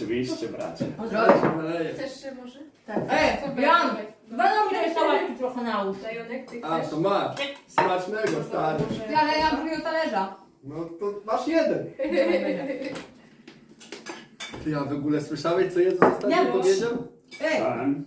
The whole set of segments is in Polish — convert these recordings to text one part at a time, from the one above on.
Oczywiście, bracie. Chcesz się może? Tak. Ej, Jan! Będą mi tej sałatki trochę na ust. Dajonek, ty A, chcesz? to masz. Smacznego, stary. Ale ja mam drugiego talerza. No to masz jeden. Ty, a w ogóle słyszałeś, co Jezus ostatnio Nie, powiedział? Ej! Pan.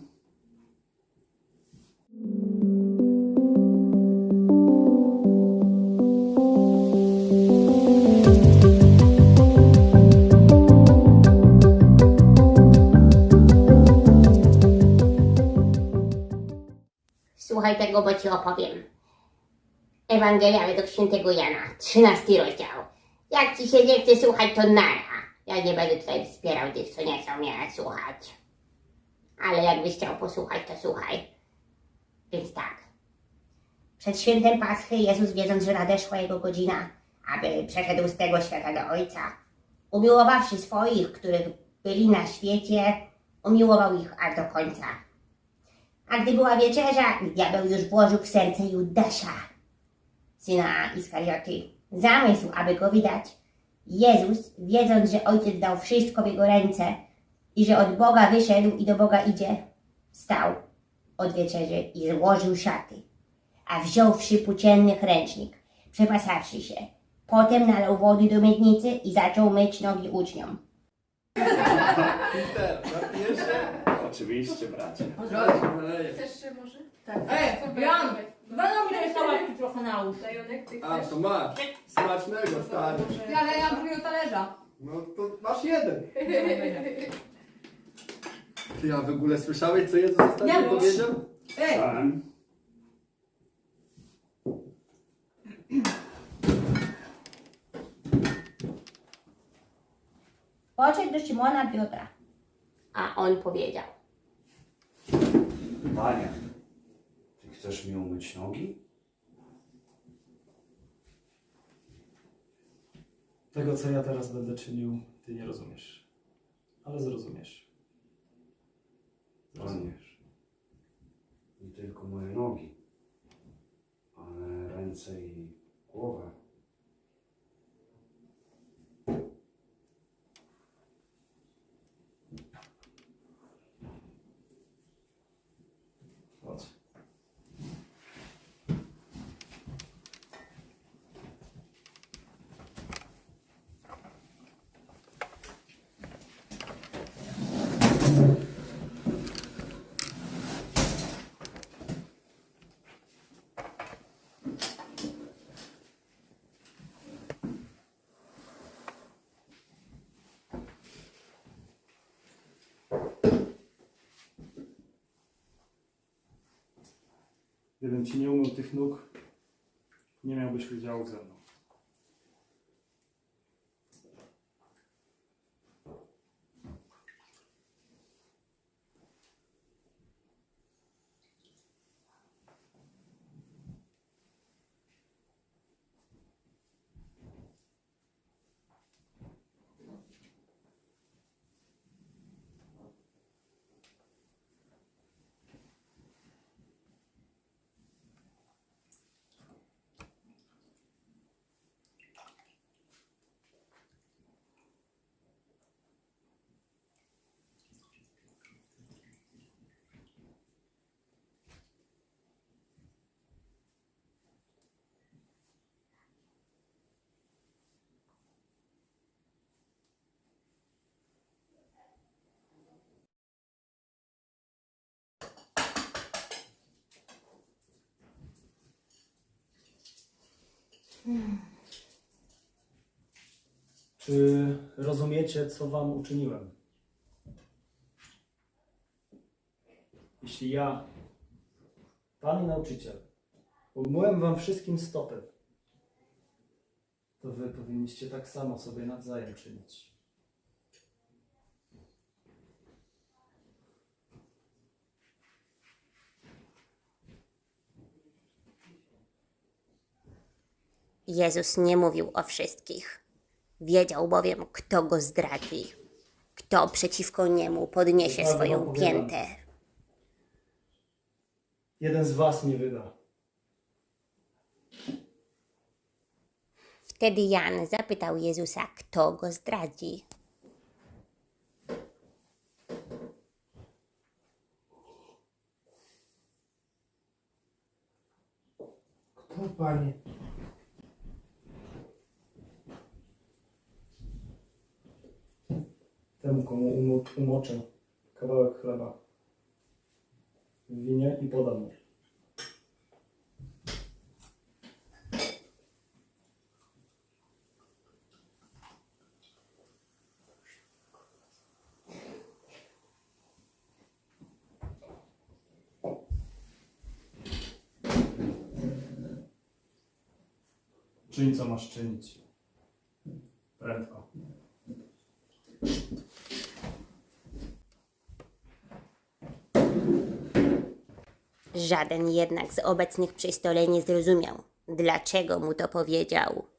Słuchaj tego, bo ci opowiem. Ewangelia według świętego Jana, 13 rozdział. Jak ci się nie chce słuchać, to nara. Ja nie będę tutaj wspierał tych, co nie chcą mnie słuchać. Ale jakbyś chciał posłuchać, to słuchaj. Więc tak. Przed świętem Paschy Jezus, wiedząc, że nadeszła jego godzina, aby przeszedł z tego świata do Ojca, umiłowawszy swoich, których byli na świecie, umiłował ich aż do końca. A gdy była wieczerza, diabeł już włożył w serce Judasza, syna Iskarioty, zamysł, aby go widać. Jezus, wiedząc, że ojciec dał wszystko w jego ręce i że od Boga wyszedł i do Boga idzie, wstał od wieczerzy i złożył szaty, a wziąwszy płócienny ręcznik, przepasawszy się, potem nalał wody do miednicy i zaczął myć nogi uczniom. Się? Oczywiście, bracie. Chcesz się może? Tak. Ej, Jan! Będą mi tej sałatki trochę na. Dajonek, ty A, chcesz? to masz. Smacznego, stary. Ale ja drugiego talerza. No to masz jeden. Ty, a w ogóle słyszałeś, co Jezus ostatnio Nie, powiedział? Ej! Pan. Podszedł do Szymona Piotra. A on powiedział. Panie, ty chcesz mi umyć nogi? Tego, co ja teraz będę czynił, ty nie rozumiesz. Ale zrozumiesz. Rozumiesz. Nie tylko moje nogi, ale ręce i głowę. Gdybym ci nie umył tych nóg, nie miałbyś udziału ze mną. Czy rozumiecie, co wam uczyniłem? Jeśli ja, Pan i nauczyciel, umyłem wam wszystkim stopy, to wy powinniście tak samo sobie nawzajem czynić. Jezus nie mówił o wszystkich. Wiedział bowiem, kto go zdradzi, kto przeciwko niemu podniesie swoją opowiadam. piętę. Jeden z was nie wyda. Wtedy Jan zapytał Jezusa, kto go zdradzi. Kto, panie? Temu, komu umo- umoczę kawałek chleba w winie i podam mu. Czyń co masz czynić. Prędko. Żaden jednak z obecnych przy stole nie zrozumiał, dlaczego mu to powiedział.